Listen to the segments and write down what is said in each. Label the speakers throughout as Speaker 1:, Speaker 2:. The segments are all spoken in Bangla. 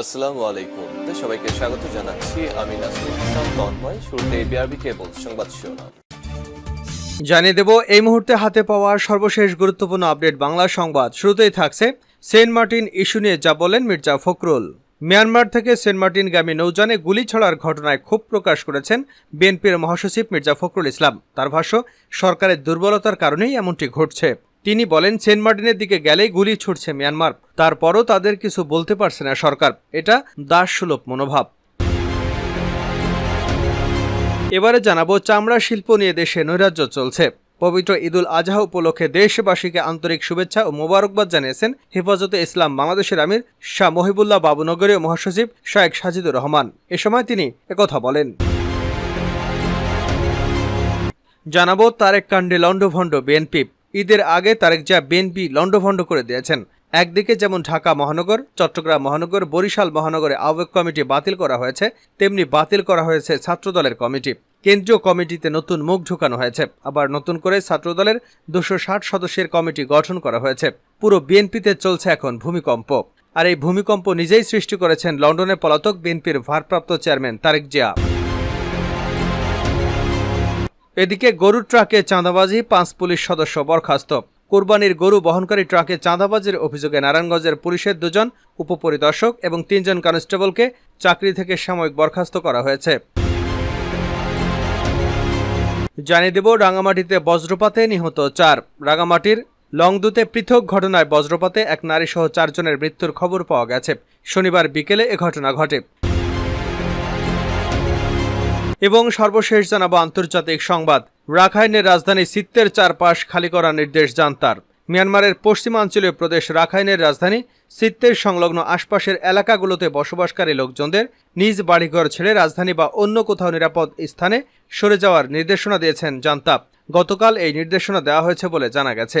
Speaker 1: আসসালামু আলাইকুম সবাইকে স্বাগত জানাচ্ছি আমি নাসরুল হাসান তন্ময় শুরুতে বিআরবি কেবল সংবাদ শিরোনাম
Speaker 2: জানিয়ে দেব এই মুহূর্তে হাতে পাওয়া সর্বশেষ গুরুত্বপূর্ণ আপডেট বাংলা সংবাদ শুরুতেই থাকছে সেন্ট মার্টিন ইস্যু নিয়ে যা বলেন মির্জা ফখরুল মিয়ানমার থেকে সেন্ট মার্টিন গামী নৌজানে গুলি ছড়ার ঘটনায় ক্ষোভ প্রকাশ করেছেন বিএনপির মহাসচিব মির্জা ফখরুল ইসলাম তার ভাষ্য সরকারের দুর্বলতার কারণেই এমনটি ঘটছে তিনি বলেন সেন্ট মার্টিনের দিকে গেলেই গুলি ছুটছে মিয়ানমার তারপরও তাদের কিছু বলতে পারছে না সরকার এটা দাসসুলভ মনোভাব এবারে জানাবো চামড়া শিল্প নিয়ে দেশে নৈরাজ্য চলছে পবিত্র ঈদুল আজহা উপলক্ষে দেশবাসীকে আন্তরিক শুভেচ্ছা ও মোবারকবাদ জানিয়েছেন হেফাজতে ইসলাম বাংলাদেশের আমির শাহ মহিবুল্লাহ বাবুনগরীয় মহাসচিব শায়েক সাজিদুর রহমান এ সময় তিনি একথা বলেন জানাবো তারেক কাণ্ডে লন্ডভণ্ড বিএনপি ঈদের আগে তারেক যা বিএনপি লণ্ডভণ্ড করে দিয়েছেন একদিকে যেমন ঢাকা মহানগর চট্টগ্রাম মহানগর বরিশাল মহানগরে আহ্বায়ক কমিটি বাতিল করা হয়েছে তেমনি বাতিল করা হয়েছে ছাত্রদলের কমিটি কেন্দ্রীয় কমিটিতে নতুন মুখ ঢুকানো হয়েছে আবার নতুন করে ছাত্রদলের দুশো ষাট সদস্যের কমিটি গঠন করা হয়েছে পুরো বিএনপিতে চলছে এখন ভূমিকম্প আর এই ভূমিকম্প নিজেই সৃষ্টি করেছেন লন্ডনে পলাতক বিএনপির ভারপ্রাপ্ত চেয়ারম্যান তারেক জিয়া এদিকে গরুর ট্রাকে চাঁদাবাজি পাঁচ পুলিশ সদস্য বরখাস্ত কুরবানির গরু বহনকারী ট্রাকে চাঁদাবাজির অভিযোগে নারায়ণগঞ্জের পুলিশের দুজন উপপরিদর্শক এবং তিনজন কনস্টেবলকে চাকরি থেকে সাময়িক বরখাস্ত করা হয়েছে জানিয়ে দেব রাঙামাটিতে বজ্রপাতে নিহত চার রাঙামাটির লংদুতে পৃথক ঘটনায় বজ্রপাতে এক নারী সহ চারজনের মৃত্যুর খবর পাওয়া গেছে শনিবার বিকেলে এ ঘটনা ঘটে এবং সর্বশেষ জানাবো আন্তর্জাতিক সংবাদ রাখাইনের রাজধানী সিত্তের চারপাশ খালি করার নির্দেশ যান তার মিয়ানমারের পশ্চিমাঞ্চলীয় প্রদেশ রাখাইনের রাজধানী সিত্তের সংলগ্ন আশপাশের এলাকাগুলোতে বসবাসকারী লোকজনদের নিজ বাড়িঘর ছেড়ে রাজধানী বা অন্য কোথাও নিরাপদ স্থানে সরে যাওয়ার নির্দেশনা দিয়েছেন জান্তাপ গতকাল এই নির্দেশনা দেওয়া হয়েছে বলে জানা গেছে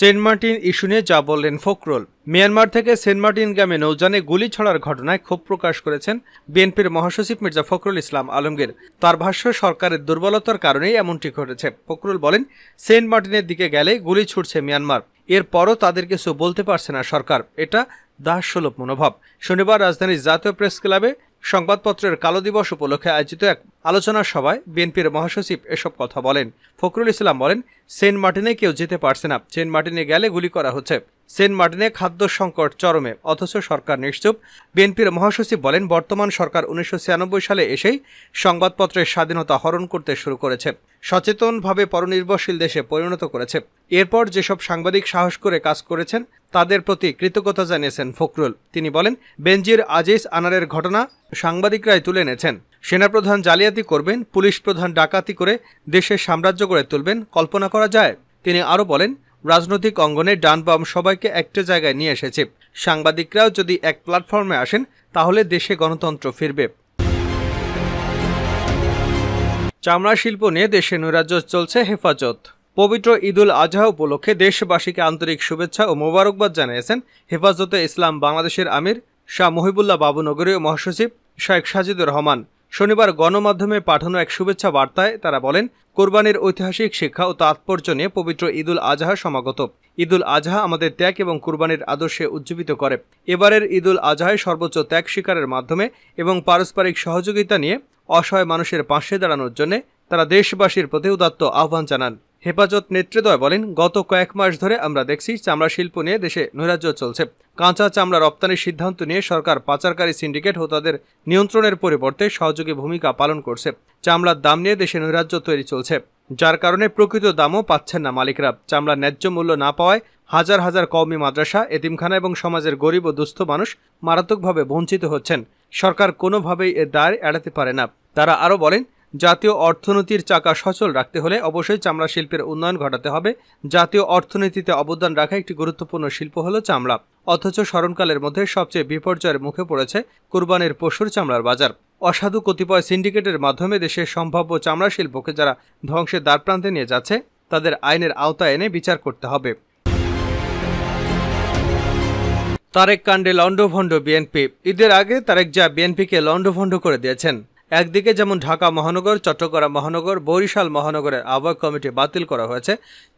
Speaker 2: সেন্ট মার্টিন ইস্যু নিয়ে যা বললেন ফখরুল মিয়ানমার থেকে সেন্ট মার্টিন গ্রামে নৌজানে গুলি ছড়ার ঘটনায় ক্ষোভ প্রকাশ করেছেন বিএনপির মহাসচিব মির্জা ফখরুল ইসলাম আলমগীর তার ভাষ্য সরকারের দুর্বলতার কারণেই এমনটি ঘটেছে ফখরুল বলেন সেন্ট মার্টিনের দিকে গেলে গুলি ছুটছে মিয়ানমার এরপরও তাদের কিছু বলতে পারছে না সরকার এটা দাসসুলভ মনোভাব শনিবার রাজধানীর জাতীয় প্রেস ক্লাবে সংবাদপত্রের কালো দিবস উপলক্ষে আয়োজিত এক আলোচনা সভায় বিএনপির মহাসচিব এসব কথা বলেন ফখরুল ইসলাম বলেন সেন্ট মার্টিনে কেউ যেতে পারছে না সেন্ট মার্টিনে গেলে গুলি করা হচ্ছে সেন্ট মার্টিনে খাদ্য সংকট চরমে অথচ সরকার নিশ্চুপ বিএনপির মহাসচিব বলেন বর্তমান সরকার উনিশশো সালে এসেই সংবাদপত্রের স্বাধীনতা হরণ করতে শুরু করেছে সচেতনভাবে পরনির্ভরশীল দেশে পরিণত করেছে এরপর যেসব সাংবাদিক সাহস করে কাজ করেছেন তাদের প্রতি কৃতজ্ঞতা জানিয়েছেন ফখরুল তিনি বলেন বেনজির আজিজ আনারের ঘটনা সাংবাদিকরাই তুলে এনেছেন সেনাপ্রধান জালিয়াতি করবেন পুলিশ প্রধান ডাকাতি করে দেশের সাম্রাজ্য গড়ে তুলবেন কল্পনা করা যায় তিনি আরও বলেন রাজনৈতিক অঙ্গনে ডান বাম সবাইকে একটা জায়গায় নিয়ে এসেছে সাংবাদিকরাও যদি এক প্ল্যাটফর্মে আসেন তাহলে দেশে গণতন্ত্র ফিরবে চামড়া শিল্প নিয়ে দেশে নৈরাজ্য চলছে হেফাজত পবিত্র ঈদুল আজহা উপলক্ষে দেশবাসীকে আন্তরিক শুভেচ্ছা ও মোবারকবাদ জানিয়েছেন হেফাজতে ইসলাম বাংলাদেশের আমির শাহ মহিবুল্লাহ বাবুনগরীয় মহাসচিব শেখ সাজিদুর রহমান শনিবার গণমাধ্যমে পাঠানো এক শুভেচ্ছা বার্তায় তারা বলেন কোরবানির ঐতিহাসিক শিক্ষা ও তাৎপর্য নিয়ে পবিত্র ঈদুল আজহা সমাগত ঈদুল আজহা আমাদের ত্যাগ এবং কোরবানির আদর্শে উজ্জীবিত করে এবারের ঈদুল আজহায় সর্বোচ্চ ত্যাগ স্বীকারের মাধ্যমে এবং পারস্পরিক সহযোগিতা নিয়ে অসহায় মানুষের পাশে দাঁড়ানোর জন্য তারা দেশবাসীর প্রতি উদাত্ত আহ্বান জানান হেফাজত নেতৃদ্বয় বলেন গত কয়েক মাস ধরে আমরা দেখছি চামড়া শিল্প নিয়ে দেশে নৈরাজ্য চলছে কাঁচা চামড়া রপ্তানির সিদ্ধান্ত নিয়ে সরকার পাচারকারী সিন্ডিকেট হোতাদের নিয়ন্ত্রণের পরিবর্তে সহযোগী ভূমিকা পালন করছে চামড়ার দাম নিয়ে দেশে নৈরাজ্য তৈরি চলছে যার কারণে প্রকৃত দামও পাচ্ছেন না মালিকরা চামড়া ন্যায্য মূল্য না পাওয়ায় হাজার হাজার কওমি মাদ্রাসা এতিমখানা এবং সমাজের গরিব ও দুস্থ মানুষ মারাত্মকভাবে বঞ্চিত হচ্ছেন সরকার কোনোভাবেই এ দায় এড়াতে পারে না তারা আরও বলেন জাতীয় অর্থনীতির চাকা সচল রাখতে হলে অবশ্যই চামড়া শিল্পের উন্নয়ন ঘটাতে হবে জাতীয় অর্থনীতিতে অবদান রাখা একটি গুরুত্বপূর্ণ শিল্প হল চামড়া অথচ স্মরণকালের মধ্যে সবচেয়ে বিপর্যয়ের মুখে পড়েছে কোরবানির পশুর চামড়ার বাজার অসাধু কতিপয় সিন্ডিকেটের মাধ্যমে দেশের সম্ভাব্য চামড়া শিল্পকে যারা ধ্বংসের দ্বারপ্রান্তে নিয়ে যাচ্ছে তাদের আইনের আওতায় এনে বিচার করতে হবে তারেক কাণ্ডে লন্ডভণ্ড বিএনপি ঈদের আগে তারেক যা বিএনপিকে লন্ডভণ্ড করে দিয়েছেন একদিকে যেমন ঢাকা মহানগর চট্টগ্রাম মহানগর বরিশাল মহানগরের আহ্বায়ক কমিটি বাতিল করা হয়েছে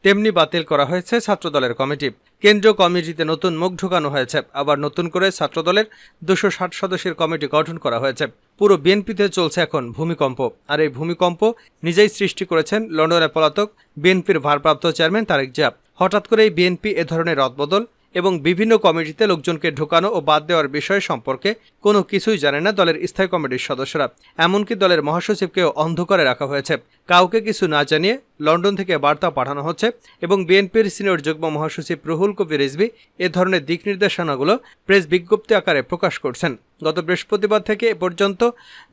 Speaker 2: তেমনি বাতিল করা হয়েছে ছাত্রদলের কমিটি কেন্দ্রীয় কমিটিতে নতুন মুখ ঢুকানো হয়েছে আবার নতুন করে ছাত্রদলের দুশো ষাট সদস্যের কমিটি গঠন করা হয়েছে পুরো বিএনপিতে চলছে এখন ভূমিকম্প আর এই ভূমিকম্প নিজেই সৃষ্টি করেছেন লন্ডনে পলাতক বিএনপির ভারপ্রাপ্ত চেয়ারম্যান তারেক জিয়া হঠাৎ করেই বিএনপি এ ধরনের রদবদল এবং বিভিন্ন কমিটিতে লোকজনকে ঢোকানো ও বাদ দেওয়ার বিষয় সম্পর্কে কোনো কিছুই জানে না দলের স্থায়ী কমিটির সদস্যরা এমনকি দলের মহাসচিবকেও অন্ধকারে রাখা হয়েছে কাউকে কিছু না জানিয়ে লন্ডন থেকে বার্তা পাঠানো হচ্ছে এবং বিএনপির সিনিয়র যুগ্ম মহাসচিব রুহুল কবির রিজভি এ ধরনের দিক নির্দেশনাগুলো প্রেস বিজ্ঞপ্তি আকারে প্রকাশ করছেন গত বৃহস্পতিবার থেকে এ পর্যন্ত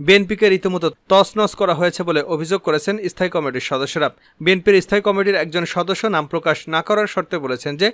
Speaker 2: বিএনপিকে রীতিমতো তছনছ করা হয়েছে বলে অভিযোগ করেছেন স্থায়ী কমিটির সদস্যরা বিএনপির স্থায়ী কমিটির একজন সদস্য নাম প্রকাশ না করার শর্তে বলেছেন যে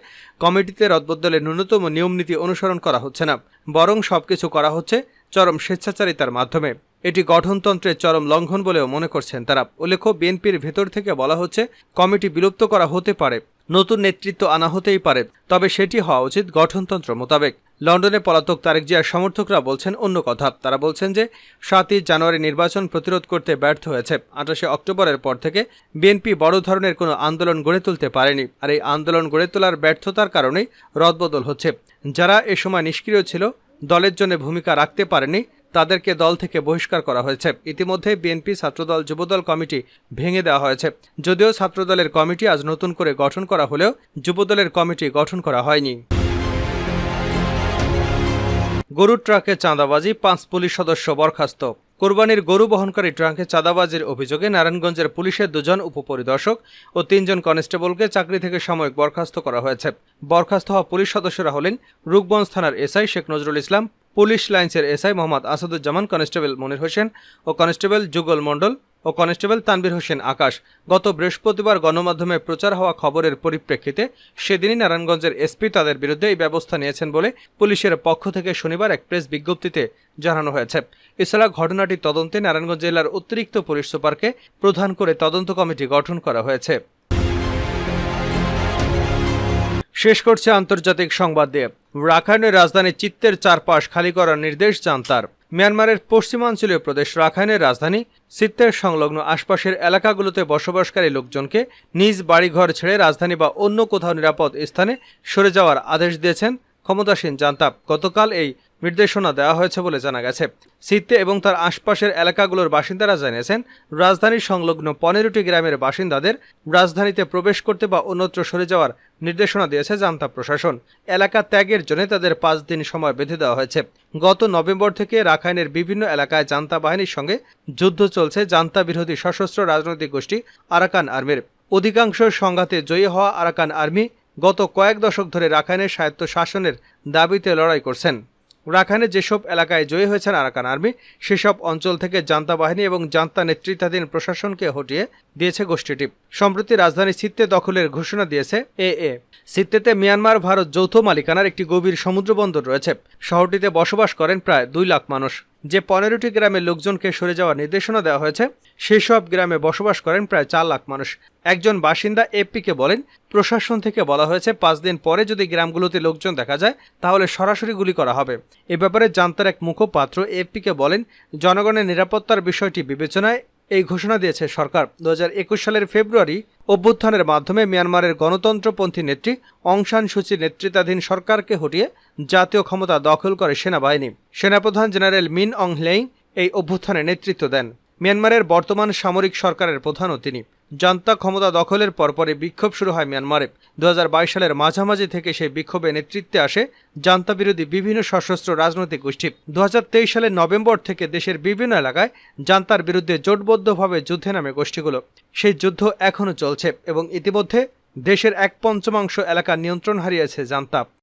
Speaker 2: কমিটিতে রদবদলের ন্যূনতম নিয়মনীতি অনুসরণ করা হচ্ছে না বরং সবকিছু করা হচ্ছে চরম স্বেচ্ছাচারিতার মাধ্যমে এটি গঠনতন্ত্রের চরম লঙ্ঘন বলেও মনে করছেন তারা উল্লেখ্য বিএনপির ভেতর থেকে বলা হচ্ছে কমিটি বিলুপ্ত করা হতে পারে নতুন নেতৃত্ব আনা হতেই পারে তবে সেটি হওয়া উচিত গঠনতন্ত্র মোতাবেক লন্ডনে পলাতক তারেক জিয়ার সমর্থকরা বলছেন অন্য কথা তারা বলছেন যে সাতই জানুয়ারি নির্বাচন প্রতিরোধ করতে ব্যর্থ হয়েছে আঠাশে অক্টোবরের পর থেকে বিএনপি বড় ধরনের কোনো আন্দোলন গড়ে তুলতে পারেনি আর এই আন্দোলন গড়ে তোলার ব্যর্থতার কারণেই রদবদল হচ্ছে যারা এ সময় নিষ্ক্রিয় ছিল দলের জন্য ভূমিকা রাখতে পারেনি তাদেরকে দল থেকে বহিষ্কার করা হয়েছে ইতিমধ্যে বিএনপি ছাত্রদল যুবদল কমিটি ভেঙে দেওয়া হয়েছে যদিও ছাত্রদলের কমিটি আজ নতুন করে গঠন করা হলেও যুবদলের কমিটি গঠন করা হয়নি গরুর ট্রাকে চাঁদাবাজি পাঁচ পুলিশ সদস্য বরখাস্ত কোরবানির গরু বহনকারী ট্রাঙ্কে চাঁদাবাজির অভিযোগে নারায়ণগঞ্জের পুলিশের দুজন উপপরিদর্শক ও তিনজন কনস্টেবলকে চাকরি থেকে সাময়িক বরখাস্ত করা হয়েছে বরখাস্ত হওয়া পুলিশ সদস্যরা হলেন রূপগঞ্জ থানার এসআই শেখ নজরুল ইসলাম পুলিশ লাইন্সের এসআই মোহাম্মদ আসাদুজ্জামান কনস্টেবল মনির হোসেন ও কনস্টেবল যুগল মণ্ডল ও কনস্টেবল তানবির হোসেন আকাশ গত বৃহস্পতিবার গণমাধ্যমে প্রচার হওয়া খবরের পরিপ্রেক্ষিতে সেদিনই নারায়ণগঞ্জের এসপি তাদের বিরুদ্ধে এই ব্যবস্থা নিয়েছেন বলে পুলিশের পক্ষ থেকে শনিবার এক প্রেস বিজ্ঞপ্তিতে জানানো হয়েছে এছাড়া ঘটনাটি তদন্তে নারায়ণগঞ্জ জেলার অতিরিক্ত পুলিশ সুপারকে প্রধান করে তদন্ত কমিটি গঠন করা হয়েছে শেষ করছে আন্তর্জাতিক সংবাদ দিয়ে রাখাইনের রাজধানী চিত্তের চারপাশ খালি করার নির্দেশ যান তার মিয়ানমারের পশ্চিমাঞ্চলীয় প্রদেশ রাখাইনের রাজধানী চিত্তের সংলগ্ন আশপাশের এলাকাগুলোতে বসবাসকারী লোকজনকে নিজ বাড়িঘর ছেড়ে রাজধানী বা অন্য কোথাও নিরাপদ স্থানে সরে যাওয়ার আদেশ দিয়েছেন ক্ষমতাসীন জানতাব গতকাল এই নির্দেশনা দেওয়া হয়েছে বলে জানা গেছে সিত্তে এবং তার আশপাশের এলাকাগুলোর বাসিন্দারা জানিয়েছেন রাজধানীর সংলগ্ন পনেরোটি গ্রামের বাসিন্দাদের রাজধানীতে প্রবেশ করতে বা অন্যত্র সরে যাওয়ার নির্দেশনা দিয়েছে জান্তা প্রশাসন এলাকা ত্যাগের জন্য তাদের পাঁচ দিন সময় বেঁধে দেওয়া হয়েছে গত নভেম্বর থেকে রাখাইনের বিভিন্ন এলাকায় জান্তা বাহিনীর সঙ্গে যুদ্ধ চলছে জান্তা বিরোধী সশস্ত্র রাজনৈতিক গোষ্ঠী আরাকান আর্মির অধিকাংশ সংঘাতে জয়ী হওয়া আরাকান আর্মি গত কয়েক দশক ধরে রাখাইনের স্বায়ত্তশাসনের দাবিতে লড়াই করছেন রাখাইনে যেসব এলাকায় জয়ী হয়েছেন আরাকান আর্মি সেসব অঞ্চল থেকে জান্তা বাহিনী এবং জান্তা নেতৃত্বাধীন প্রশাসনকে হটিয়ে দিয়েছে গোষ্ঠীটি সম্প্রতি রাজধানী সিত্তে দখলের ঘোষণা দিয়েছে এ এ সিত্তেতে মিয়ানমার ভারত যৌথ মালিকানার একটি গভীর সমুদ্র বন্দর রয়েছে শহরটিতে বসবাস করেন প্রায় দুই লাখ মানুষ যে পনেরোটি গ্রামের লোকজনকে সরে যাওয়ার নির্দেশনা দেওয়া হয়েছে সেসব গ্রামে বসবাস করেন প্রায় চার লাখ মানুষ একজন বাসিন্দা এপিকে বলেন প্রশাসন থেকে বলা হয়েছে পাঁচ দিন পরে যদি গ্রামগুলোতে লোকজন দেখা যায় তাহলে সরাসরি গুলি করা হবে এ ব্যাপারে জান্তার এক মুখপাত্র এপিকে বলেন জনগণের নিরাপত্তার বিষয়টি বিবেচনায় এই ঘোষণা দিয়েছে সরকার দু সালের ফেব্রুয়ারি অভ্যুত্থানের মাধ্যমে মিয়ানমারের গণতন্ত্রপন্থী নেত্রী অংশান সূচির নেতৃত্বাধীন সরকারকে হটিয়ে জাতীয় ক্ষমতা দখল করে সেনাবাহিনী সেনাপ্রধান জেনারেল মিন অং লেইং এই অভ্যুত্থানে নেতৃত্ব দেন মিয়ানমারের বর্তমান সামরিক সরকারের প্রধানও তিনি জান্তা ক্ষমতা দখলের পরে বিক্ষোভ শুরু হয় মিয়ানমারে দু সালের মাঝামাঝি থেকে সেই বিক্ষোভে নেতৃত্বে আসে জান্তা বিরোধী বিভিন্ন সশস্ত্র রাজনৈতিক গোষ্ঠী দু সালের নভেম্বর থেকে দেশের বিভিন্ন এলাকায় জান্তার বিরুদ্ধে জোটবদ্ধভাবে যুদ্ধে নামে গোষ্ঠীগুলো সেই যুদ্ধ এখনও চলছে এবং ইতিমধ্যে দেশের এক পঞ্চমাংশ এলাকা নিয়ন্ত্রণ হারিয়েছে জান্তা